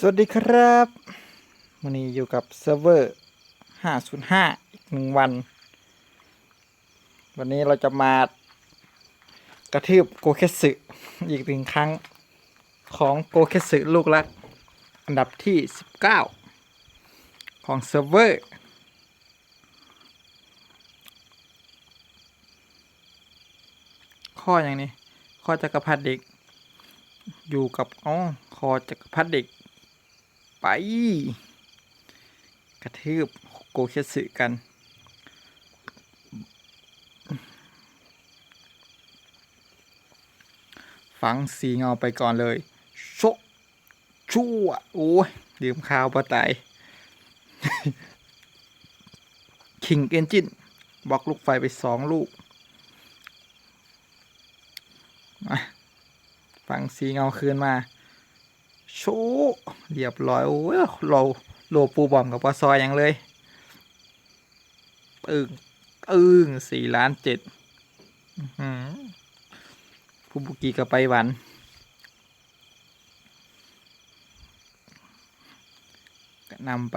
สวัสดีครับวันนี้อยู่กับเซิร์ฟเวอร์ 505 อีกหนึ่งวัน วันนี้เราจะมากระทืบโกเคสึอีกหนึ่งครั้งของโกเคสึลูกรัก อันดับที่ 19 ของเซิร์ฟเวอร์ ข้ออย่างนี้ ข้อจักรพรรดิเด็ก อยู่กับอ๋อคอจักรพรรดิเด็ก กระทืบโกเคสึกัน ฟังสีเงาไปก่อนเลยชะชั่ว โอ้ยดื่มข้าวปะไตายคิงเอนจินบล็อกลูกไฟไปสองลูก ฟังสีเงาคืนมา ชว์เรียบร้อยโอ้ยเราโลปูบอมกับปลาซอยอย่างเลยตึงตึงสี่ล้านเจ็ดผู้บุกีกับไปหวันก็นำไป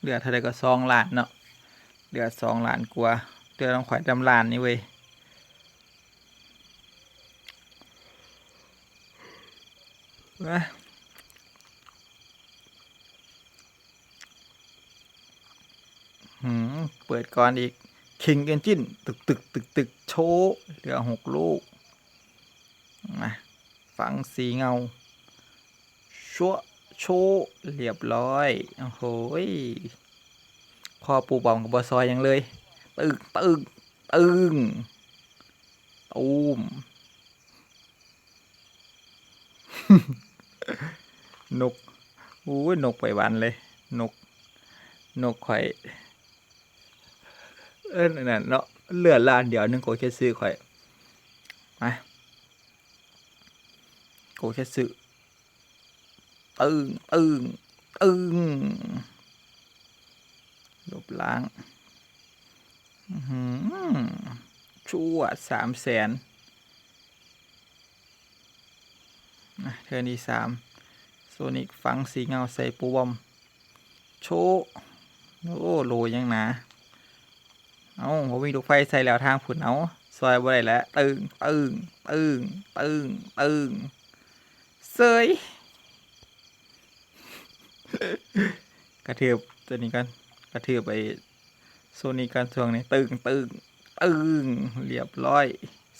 เหลือเท่าไรก็สองล้านเนาะเหลือสองล้านกว่าเหลือต้องข่อยดำล้านนี่เว้ย นะหืมเปิดก่อนอีก King Engine ตึกตึกตึกตึกโชว์เหลือหกลูกมาฟังสีเงา ชัวโชว์เรียบร้อย โอ้โหยคอปูบอมกับบอซอยยังเลย ตึกตึกตึงตูม นกอู้ยนกไปวันเลย นก นกข่อย เออนั่นเนาะเลือล้านเดี๋ยวนึงโกแค่ซื้อข่อยมาโกแค่ซื้อตึงตึงตึงลบล้างหือชั่วสามแสน อะเทอร์นที่สามโซนิกฟังสีเงาใส่ปูบอม โชว์โอ้โลยังหนาเอาผมมีลูกไฟใส่แล้วทางผุนเอาซอยบ่ได้แล้วตึงตึงตึงตึงตึงเซยกระเทือบตัวนี้กันกระเทือบไปโซนิกกันช่วงนี้ตึงตึงตึงเรียบร้อย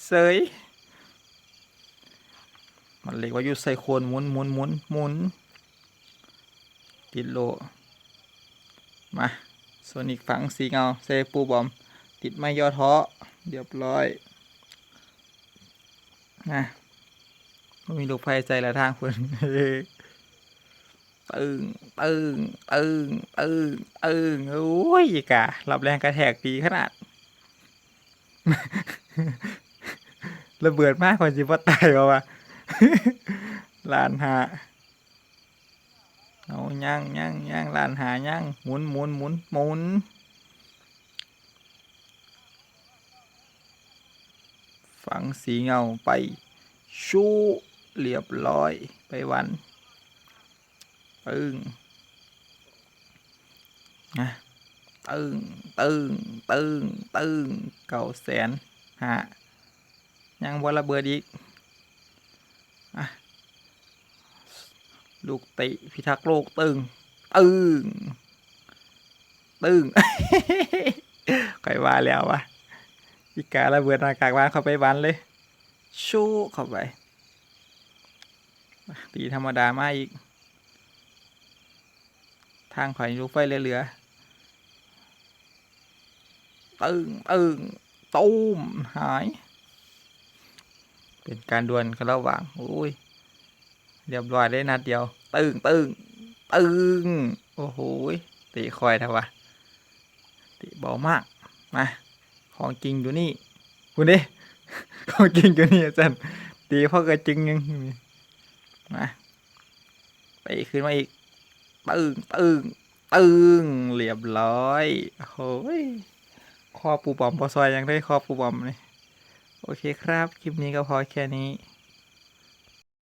เซยันเรียกว่าอยู่ใส่โคนหมุนหมุนหมุนหมุนติดโล มาโซนิกฝังสีเงาเซปูบอม ติดไม้ย่อท้อเรียบร้อยนะมันมีลูกไฟใส่ละทางคุณตึงตึงตึงตึงตึงโอ้ยกะรับแรงกระแทกดีขนาด ระเบิดมากกว่าจิบว่าตายเอาวะ ลานหาเอาย่างย่างย่างลานหาย่างหมุนหมุนหมุนหมุนฝังสีเงาไปชูเรียบร้อยไปวันปึ้งนะตึงตึงตึงตึงเก่าแสนหายังบ่ระเบิดอีก ลูกติพิทักษ์โลกตึง ตึง ตึงใครว่าแล้ววะอีการะเบิดหน้ากากบ้านเข้าไปบันเลย ชูเข้าไป ตีธรรมดามาอีก ทางข่อยลูกไฟเหลือๆตึงตึงตูมหาย เป็นการดวลกันระหว่างโอ้ยเรียบร้อยได้นัดเดียว ตึงตึงตึงโอ้โหตีคอยทวะตีเบามากมาของจริงอยู่นี่คุณดิของจริงอยู่นี่อาจารย์ตีพ่อกระจึงยังมาไปขึ้นมาอีกตึงตึงตึงเรียบร้อยโอ้โหยคอปูบอมพอซอยยังได้คอปูบอมเลย โอเคครับ คลิปนี้ก็พอแค่นี้